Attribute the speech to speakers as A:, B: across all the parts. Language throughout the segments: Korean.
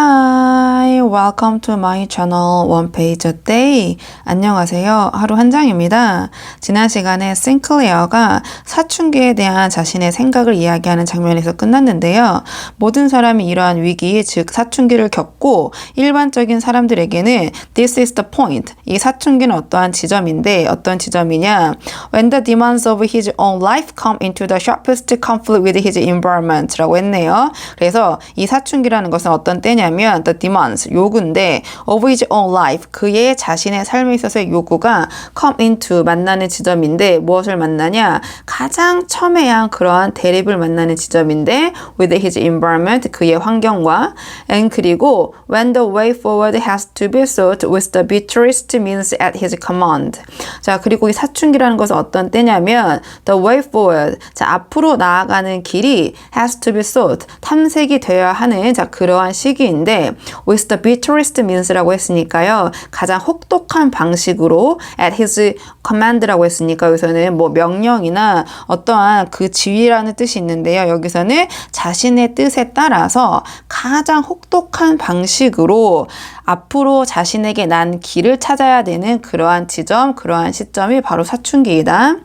A: Ah. Welcome to my channel One Page a Day. 안녕하세요. 하루 한 장입니다. 지난 시간에 싱클레어가 사춘기에 대한 자신의 생각을 이야기하는 장면에서 끝났는데요. 모든 사람이 이러한 위기, 즉 사춘기를 겪고 일반적인 사람들에게는 this is the point. 이 사춘기는 어떠한 지점인데 어떤 지점이냐? When the demands of his own life come into the sharpest conflict with his environment라고 했네요. 그래서 이 사춘기라는 것은 어떤 때냐면 the demands 요구인데 of his own life 그의 자신의 삶에 있어서의 요구가 come into 만나는 지점인데 무엇을 만나냐 가장 첨예한 그러한 대립을 만나는 지점인데 with his environment 그의 환경과 and 그리고 when the way forward has to be sought with the bitterest means at his command 자 그리고 이 사춘기라는 것은 어떤 때냐면 the way forward 자 앞으로 나아가는 길이 has to be sought 탐색이 되어야 하는 자 그러한 시기인데 with the bitterest means라고 했으니까요. 가장 혹독한 방식으로 at his command라고 했으니까 여기서는 뭐 명령이나 어떠한 그 지휘라는 뜻이 있는데요. 여기서는 자신의 뜻에 따라서 가장 혹독한 방식으로 앞으로 자신에게 난 길을 찾아야 되는 그러한 지점, 그러한 시점이 바로 사춘기이다.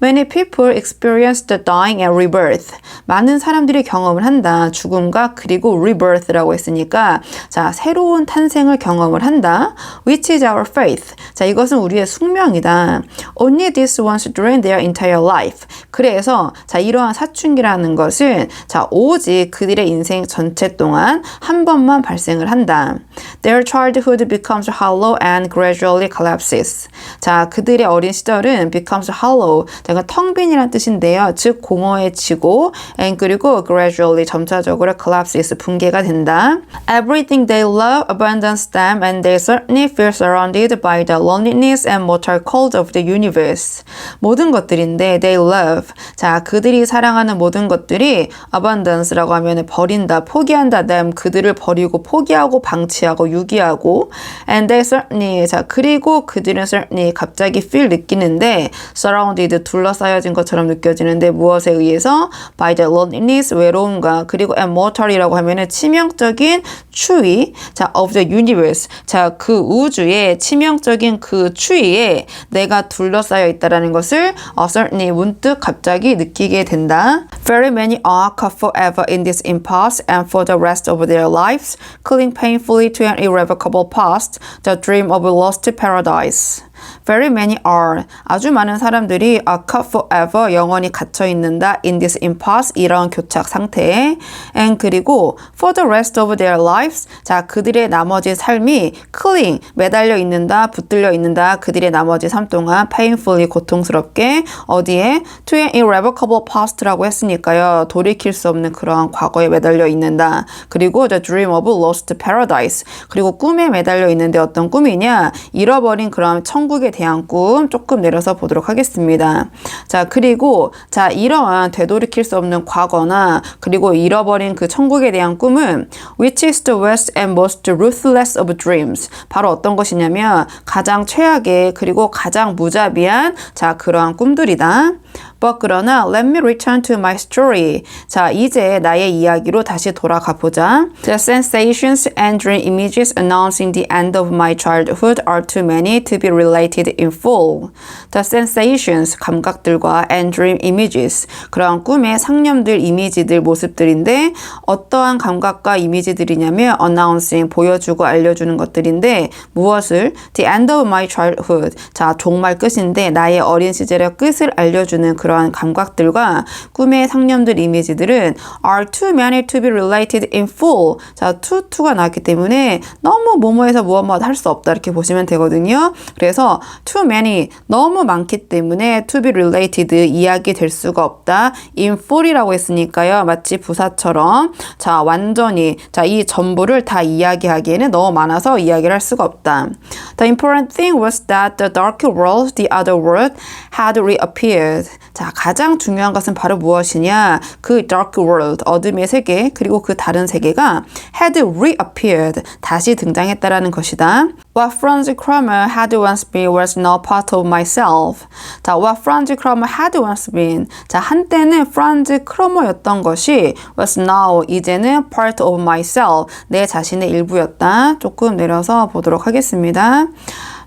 A: Many people experience the dying and rebirth. 많은 사람들이 경험을 한다. 죽음과 그리고 rebirth라고 했으니까 자 새로운 탄생을 경험을 한다. Which is our faith. 자 이것은 우리의 숙명이다. Only this once during their entire life. 그래서 자 이러한 사춘기라는 것은 자 오직 그들의 인생 전체 동안 한 번만 발생을 한다. Their childhood becomes hollow and gradually collapses. 자 그들의 어린 시절은 becomes hollow. 자 이건 텅빈이란 뜻인데요. 즉 공허해지고 and 그리고 gradually 점차적으로 collapses 붕괴가 된다. Everything they love abandons them and they certainly feel surrounded by the loneliness and mortal cold of the universe. 모든 것들인데 they love. 자 그들이 사랑하는 모든 것들이 abandance라고 하면 버린다, 포기한다, them 그들을 버리고 포기하고 방치하고 유기 하고 and they certainly 자 그리고 그들은 certainly 갑자기 feel 느끼는데 surrounded 둘러싸여진 것처럼 느껴지는데 무엇에 의해서 by the loneliness 외로움과 그리고 and mortal이라고 하면은 치명적인 추위 자 of the universe 자 그 우주의 치명적인 그 추위에 내가 둘러싸여 있다라는 것을 어, certainly 문득 갑자기 느끼게 된다. Very many are caught forever in this impasse and for the rest of their lives cling painfully to an irrevocable past, the dream of a lost paradise. Very many are. 아주 많은 사람들이 are caught forever 영원히 갇혀 있는다 in this impasse 이런 교착 상태에 and 그리고 for the rest of their lives 자 그들의 나머지 삶이 cling 매달려 있는다 붙들려 있는다 그들의 나머지 삶 동안 painfully 고통스럽게 어디에 to an irrevocable past라고 했으니까요 돌이킬 수 없는 그러한 과거에 매달려 있는다 그리고 the dream of lost paradise 그리고 꿈에 매달려 있는데 어떤 꿈이냐 잃어버린 그런 천국 에 대한 꿈 조금 내려서 보도록 하겠습니다. 자, 그리고 자, 이러한 되돌이킬 수 없는 과거나 그리고 잃어버린 그 천국에 대한 꿈은 which is the worst and most ruthless of dreams. 바로 어떤 것이냐면 가장 최악의 그리고 가장 무자비한 자, 그러한 꿈들이다. But 그러나 let me return to my story. 자, 이제 나의 이야기로 다시 돌아가 보자. The sensations and dream images announcing the end of my childhood are too many to be related in full. The sensations, 감각들과 and dream images, 그러한 꿈의 상념들, 이미지들, 모습들인데 어떠한 감각과 이미지들이냐면 announcing, 보여주고 알려주는 것들인데 무엇을? The end of my childhood. 자, 종말 끝인데 나의 어린 시절의 끝을 알려주는 그러한 감각들과 꿈의 상념들 이미지들은 are too many to be related in full. 자, to, to가 나왔기 때문에 너무 뭐뭐해서 무엇 무엇 할 수 없다 이렇게 보시면 되거든요. 그래서 too many 너무 많기 때문에 to be related 이야기 될 수가 없다. in full이라고 했으니까요. 마치 부사처럼 자, 완전히 자, 이 전부를 다 이야기하기에는 너무 많아서 이야기를 할 수가 없다. The important thing was that the dark world, the other world, had reappeared. 자, 가장 중요한 것은 바로 무엇이냐? 그 dark world, 어둠의 세계, 그리고 그 다른 세계가 had reappeared, 다시 등장했다라는 것이다. What Franz Kramer had once been was now part of myself. 자, what Franz Kramer had once been. 자, 한때는 프란즈 크로머였던 것이 was now, 이제는 part of myself, 내 자신의 일부였다. 조금 내려서 보도록 하겠습니다.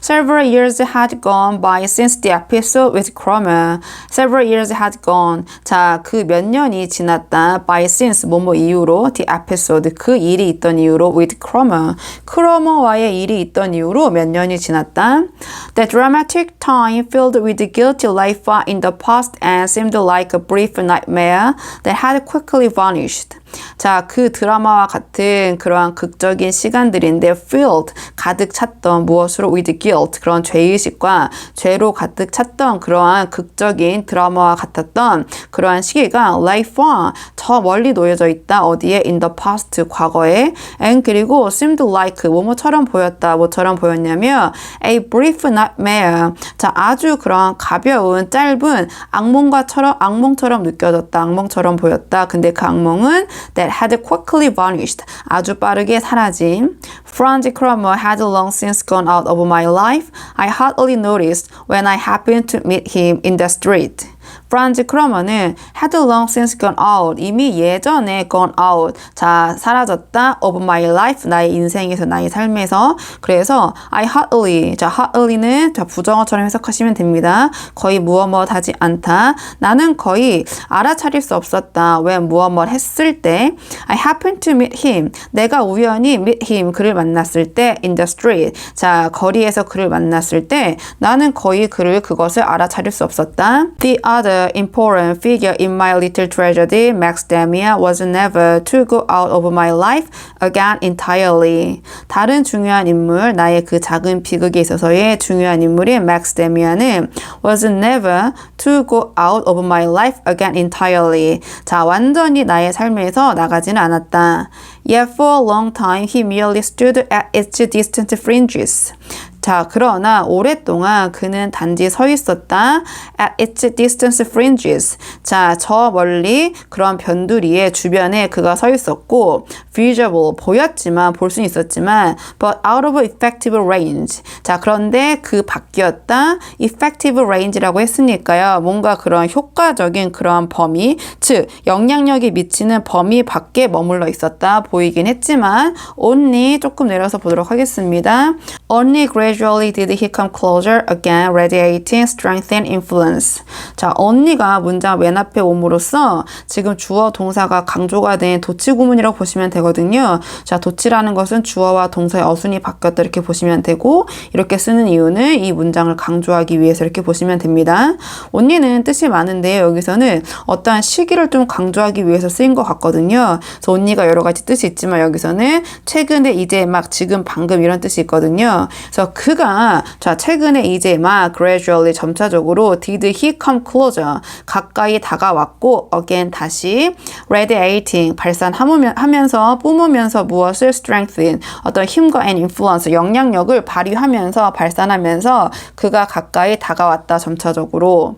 A: Several years had gone by since the episode with Cromer. Several years had gone. 자, 그 몇 년이 지났다. By since 뭐뭐 이후로 the episode 그 일이 있던 이후로 with Cromer. 크로머와의 일이 있던 이후로 몇 년이 지났다. The dramatic time filled with guilty life in the past and seemed like a brief nightmare that had quickly vanished. 자, 그 드라마와 같은 그러한 극적인 시간들인데 filled 가득 찼던 무엇으로? with guilt 그런 죄의식과 죄로 가득 찼던 그러한 극적인 드라마와 같았던 그러한 시기가 life와 저 멀리 놓여져 있다. 어디에? in the past 과거에. and 그리고 seemed like 뭐뭐처럼 보였다. 뭐처럼 보였냐면 a brief nightmare. 자 아주 그러한 가벼운 짧은 악몽과처럼 악몽처럼 느껴졌다. 악몽처럼 보였다. 근데 그 악몽은 that had quickly vanished. 아주 빠르게 사라진. Franz Kramer had long since gone out of my life. I hardly noticed when I happened to meet him in the street. 프란즈 크로머는 had long since gone out. 이미 예전에 gone out. 자 사라졌다. Of my life. 나의 인생에서 나의 삶에서. 그래서 I hardly. 자 hardly는 자 부정어처럼 해석하시면 됩니다. 거의 무엇 무엇 하지 않다. 나는 거의 알아차릴 수 없었다. 왜 무엇 무엇 했을 때. I happened to meet him. 내가 우연히 meet him. 그를 만났을 때. in the street. 자 거리에서 그를 만났을 때. 나는 거의 그를 그것을 알아차릴 수 없었다. The other important figure in my little tragedy, Max Damia, was never to go out of my life again entirely. 다른 중요한 인물, 나의 그 작은 비극에 있어서의 중요한 인물인 Max Damia는 was never to go out of my life again entirely. 자, 완전히 나의 삶에서 나가지는 않았다. Yet for a long time he merely stood at its distant fringes. 자, 그러나 오랫동안 그는 단지 서 있었다. At its distance fringes. 자, 저 멀리 그런 변두리의 주변에 그가 서 있었고, visible, 보였지만, 볼수 있었지만, but out of effective range. 자, 그런데 그 밖이었다. effective range라고 했으니까요. 뭔가 그런 효과적인 그런 범위, 즉, 영향력이 미치는 범위 밖에 머물러 있었다. 보이긴 했지만, only 조금 내려서 보도록 하겠습니다. Only gradually did he come closer again, radiating strength and influence. 자, only가 문장 맨 앞에 옴으로써 지금 주어 동사가 강조가 된 도치 구문이라고 보시면 되거든요. 자, 도치라는 것은 주어와 동사의 어순이 바뀌었다 이렇게 보시면 되고 이렇게 쓰는 이유는 이 문장을 강조하기 위해서 이렇게 보시면 됩니다. only는 뜻이 많은데요. 여기서는 어떠한 시기를 좀 강조하기 위해서 쓰인 것 같거든요. 그래서 only가 여러 가지 뜻이 있지만 여기서는 최근에 이제 막 지금 방금 이런 뜻이 있거든요. 그래서 그가 자 최근에 이제 막 gradually 점차적으로 did he come closer? 가까이 다가왔고 again 다시 radiating 발산하면서 뿜으면서 무엇을 strengthen? 어떤 힘과 and influence 영향력을 발휘하면서 발산하면서 그가 가까이 다가왔다 점차적으로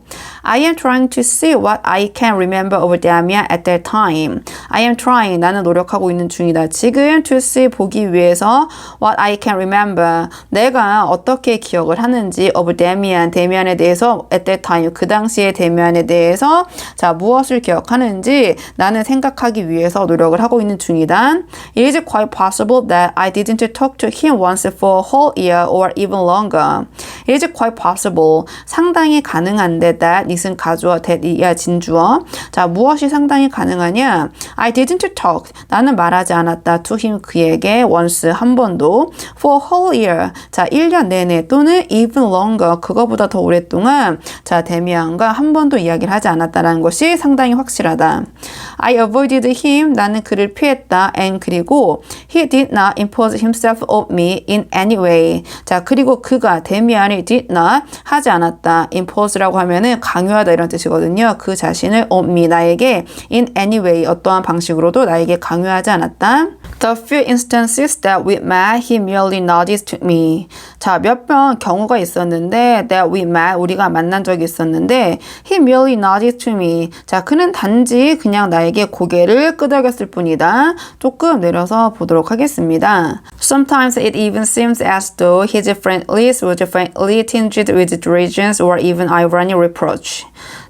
A: I am trying to see what I can remember of Damia at that time. I am trying 나는 노력하고 있는 중이다. 지금 to see 보기 위해서 what I can remember 내가 어떻게 기억을 하는지 of 데미안, 데미안에 대해서 at that time, 그 당시에 데미안에 대해서 자 무엇을 기억하는지 나는 생각하기 위해서 노력을 하고 있는 중이다. It is quite possible that I didn't talk to him once for a whole year or even longer. It is quite possible. 상당히 가능한데 that it은 가주어, that 이야 진주어. 자 무엇이 상당히 가능하냐? I didn't talk. 나는 말하지 않았다. to him 그에게 once 한 번도 for whole year. 자, 1년 내내 또는 even longer 그거보다 더 오랫동안 자, 데미안과 한 번도 이야기를 하지 않았다라는 것이 상당히 확실하다. I avoided him. 나는 그를 피했다. and 그리고 he did not impose himself on me in any way. 자, 그리고 그가 데미안이 did not 하지 않았다. impose라고 하면은 강 요하다 이런 뜻이거든요. 그 자신을 on me 나에게 in any way 어떠한 방식으로도 나에게 강요하지 않았다. The few instances that we met, he merely nodded to me. 자, 몇 번 경우가 있었는데 that we met 우리가 만난 적이 있었는데 he merely nodded to me. 자, 그는 단지 그냥 나에게 고개를 끄덕였을 뿐이다. 조금 내려서 보도록 하겠습니다. Sometimes it even seems as though his friendliness was faintly tinged with derision or even ironic reproach.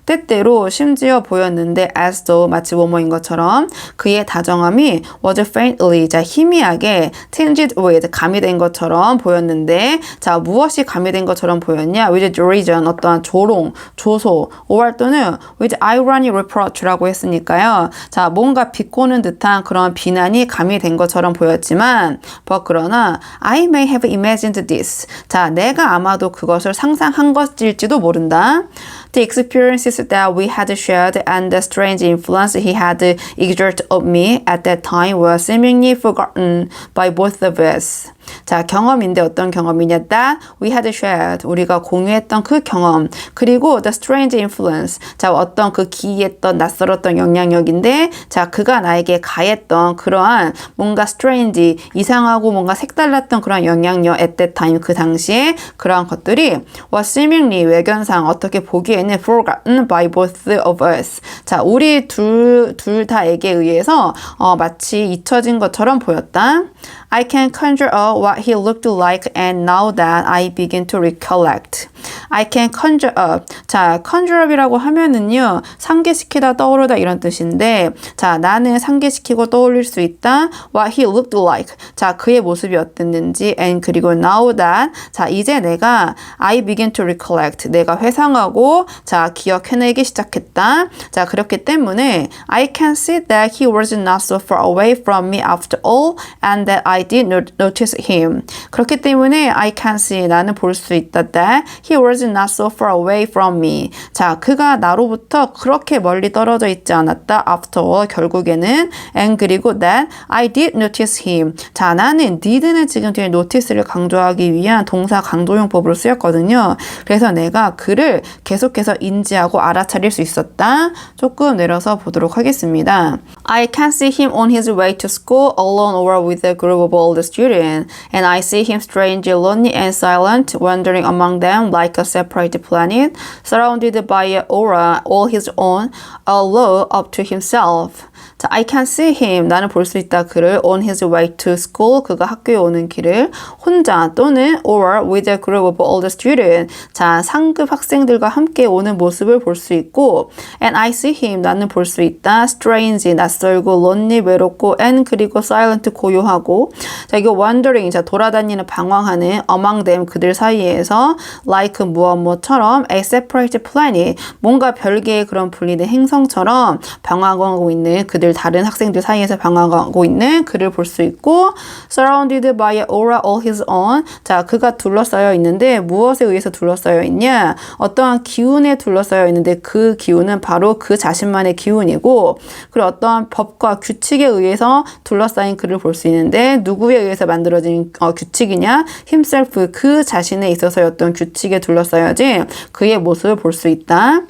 A: 때때로 심지어 보였는데 as though 마치 뭐뭐인 것처럼 그의 다정함이 was faintly 자 희미하게 tinged with 가미된 것처럼 보였는데 자 무엇이 가미된 것처럼 보였냐? with derision 어떠한 조롱 조소 or 또는 with irony reproach라고 했으니까요. 자 뭔가 비꼬는 듯한 그런 비난이 가미된 것처럼 보였지만 but 그러나 I may have imagined this. 자 내가 아마도 그것을 상상한 것일지도 모른다 The experiences that we had shared and the strange influence he had exerted on me at that time were seemingly forgotten by both of us. 자, 경험인데 어떤 경험이냐? That we had shared. 우리가 공유했던 그 경험. 그리고 the strange influence. 자, 어떤 그 기이했던 낯설었던 영향력인데, 자, 그가 나에게 가했던 그러한 뭔가 strange, 이상하고 뭔가 색달랐던 그런 영향력 at that time, 그 당시에 그러한 것들이 was seemingly 외견상 어떻게 보기에는 forgotten by both of us. 자, 우리 둘, 둘 다에게 의해서 어, 마치 잊혀진 것처럼 보였다. I can conjure up what he looked like and now that I begin to recollect. I can conjure up. 자, conjure up이라고 하면은요, 상기시키다 떠오르다 이런 뜻인데, 자, 나는 상기시키고 떠올릴 수 있다. What he looked like. 자, 그의 모습이 어땠는지, and 그리고 now that. 자, 이제 내가 I begin to recollect. 내가 회상하고, 자, 기억해내기 시작했다. 자, 그렇기 때문에 I can see that he was not so far away from me after all, and that I did not notice him. 그렇기 때문에 I can see 나는 볼 수 있다 that he was not so far away from me. 자, 그가 나로부터 그렇게 멀리 떨어져 있지 않았다. After all 결국에는 and 그리고 that I did notice him. 자, 나는 did는 지금 뒤에 notice를 강조하기 위한 동사 강조용법으로 쓰였거든요. 그래서 내가 그를 계속해서 인지하고 알아차릴 수 있었다. 조금 내려서 보도록 하겠습니다. I can see him on his way to school alone or with a group of older students, and I see him strangely lonely and silent, wandering among them like a separate planet, surrounded by an aura all his own, although up to himself. 자, I can see him. 나는 볼 수 있다. 그를 on his way to school. 그가 학교에 오는 길을 혼자 또는 or with a group of older students. 자, 상급 학생들과 함께 오는 모습을 볼 수 있고 and I see him. 나는 볼 수 있다. strange. 낯설고 lonely 외롭고 and 그리고 silent 고요하고 자, 이거 wandering. 자, 돌아다니는 방황하는 among them 그들 사이에서 like 무엇 뭐처럼 a separate planet. 뭔가 별개의 그런 분리된 행성처럼 방황하고 있는 그들 다른 학생들 사이에서 방황하고 있는 그를 볼 수 있고 surrounded by an aura all his own 자 그가 둘러싸여 있는데 무엇에 의해서 둘러싸여 있냐 어떠한 기운에 둘러싸여 있는데 그 기운은 바로 그 자신만의 기운이고 그리고 어떠한 법과 규칙에 의해서 둘러싸인 그를 볼 수 있는데 누구에 의해서 만들어진 어, 규칙이냐 himself 그 자신에 있어서의 어떤 규칙에 둘러싸여 진 그의 모습을 볼 수 있다.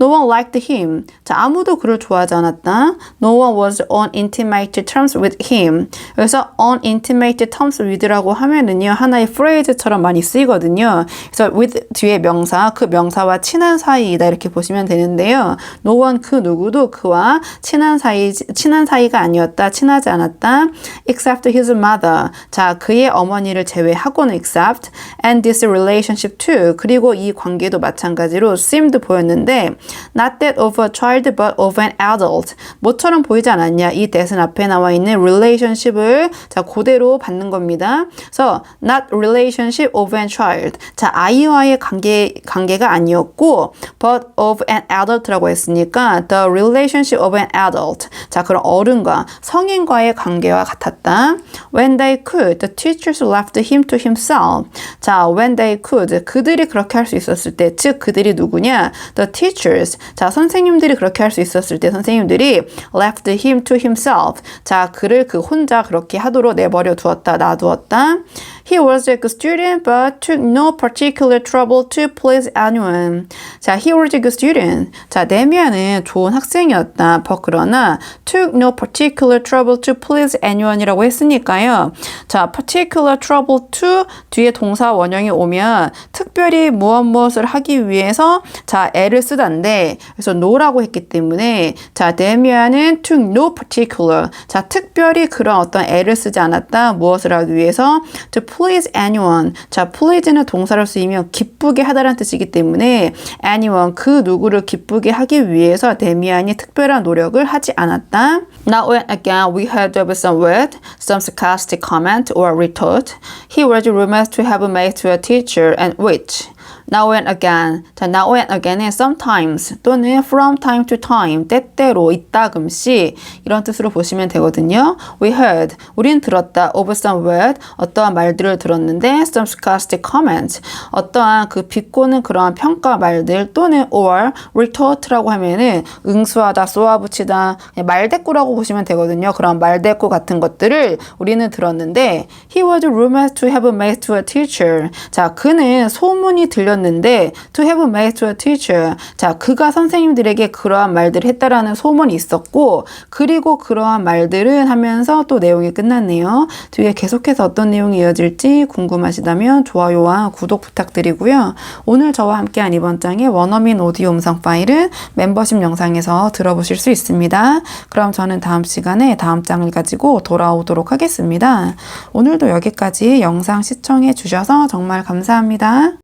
A: No one liked him. 자, 아무도 그를 좋아하지 않았다. No one was on intimate terms with him. 여기서 on intimate terms with라고 하면은요, 하나의 phrase처럼 많이 쓰이거든요. 그래서 with 뒤에 명사, 그 명사와 친한 사이이다 이렇게 보시면 되는데요. No one 그 누구도 그와 친한 사이, 친한 사이가 아니었다, 친하지 않았다. Except his mother. 자, 그의 어머니를 제외하고는 except and this relationship too. 그리고 이 관계도 마찬가지로 seemed 보였는데 not that of a child but of an adult. 뭐처럼 보이지 않았냐? 이 that은 앞에 나와 있는 relationship을 자 그대로 받는 겁니다. 그래서 not relationship of an child. 자 아이와의 관계 관계가 아니었고 but of an adult라고 했으니까 the relationship of an adult. 자 그런 어른과 성인과의 관계와 같았다. When they could, the teachers left him to himself. 자 when they could 그들이 그렇게 할 수 있었을 때, 즉 그들이 누구냐? The teachers teachers. 자, 선생님들이 그렇게 할 수 있었을 때 선생님들이 left him to himself. 자, 그를 그 혼자 그렇게 하도록 내버려 두었다, 놔두었다. He was a good student but took no particular trouble to please anyone. 자, he was a good student. 자, 데미안은 좋은 학생이었다. but 그러나 took no particular trouble to please anyone이라고 했으니까요. 자, particular trouble to 뒤에 동사 원형이 오면 특별히 무엇 무엇을 하기 위해서 자, 애를 쓰단데 그래서 no라고 했기 때문에 자, 데미안은 took no particular. 자, 특별히 그런 어떤 애를 쓰지 않았다. 무엇을 하기 위해서 to please anyone. 자, please는 동사로 쓰이면 기쁘게 하다라는 뜻이기 때문에 anyone 그 누구를 기쁘게 하기 위해서 데미안이 특별한 노력을 하지 않았다. Now when again we heard of some word, some sarcastic comment or retort, he was rumored to have made to a teacher and which Now and again. 자, now and again은 sometimes 또는 from time to time, 때때로, 이따금씩 이런 뜻으로 보시면 되거든요. We heard, 우린 들었다. of some word, 어떠한 말들 을 들었는데 some sarcastic comments, 어떠한 그 비꼬는 그러한 평가 말들 또는 or retort라고 하면은 응수하다, 쏘아붙이다, 말대꾸라고 보시면 되거든요. 그런 말대꾸 같은 것들을 우리는 들었는데 he was rumored to have made to a teacher. 자, 그는 소문이 들렸는데 to have made to a teacher. 자, 그가 선생님들에게 그러한 말들을 했다라는 소문이 있었고 그리고 그러한 말들은 하면서 또 내용이 끝났네요. 뒤에 계속해서 어떤 내용이 이어질 지 궁금하시다면 좋아요와 구독 부탁드리고요. 오늘 저와 함께한 이번 장의 원어민 오디오 음성 파일은 멤버십 영상에서 들어보실 수 있습니다. 그럼 저는 다음 시간에 다음 장을 가지고 돌아오도록 하겠습니다. 오늘도 여기까지 영상 시청해 주셔서 정말 감사합니다.